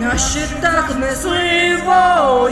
На так несли вої,